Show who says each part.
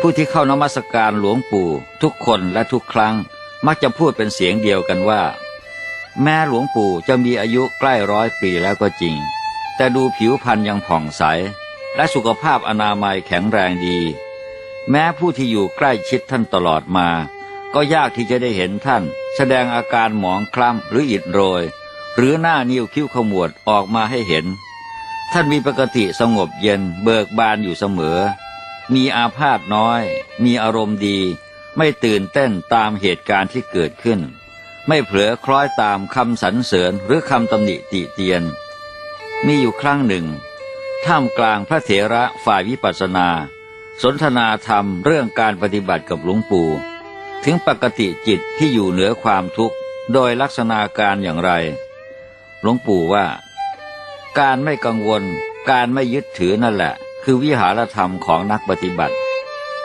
Speaker 1: ผู้ที่เข้านมัสการหลวงปู่ ทุกคนและทุกครั้งมักจะพูดเป็นเสียงเดียวกันว่า แม้หลวงปู่จะมีอายุใกล้ร้อยปีแล้วก็จริง แต่ดูผิวพรรณยังผ่องใส และสุขภาพอนามัยแข็งแรงดี แม้ผู้ที่อยู่ใกล้ชิดท่านตลอดมา ก็ยากที่จะได้เห็นท่าน แสดงอาการหมองคล้ำหรืออิดโรย หรือหน้านิ้วคิ้วขมวดออกมาให้เห็น ท่านมีปกติสงบเย็นเบิกบานอยู่เสมอ มีอาพาธน้อย มีอารมณ์ดี ไม่ตื่นเต้นตามเหตุการณ์ที่เกิดขึ้น ไม่เผลอคล้อยตามคำสรรเสริญหรือคำตำหนิติเตียน มีอยู่ครั้งหนึ่ง ท่ามกลางพระเถระฝ่ายวิปัสสนา สนทนาธรรมเรื่องการปฏิบัติกับหลวงปู่ ถึงปกติจิตที่อยู่เหนือความทุกข์ โดยลักษณะการอย่างไร หลวงปู่ว่า การไม่กังวล การไม่ยึดถือนั่นแหละ คือวิหารธรรมของนักปฏิบัติ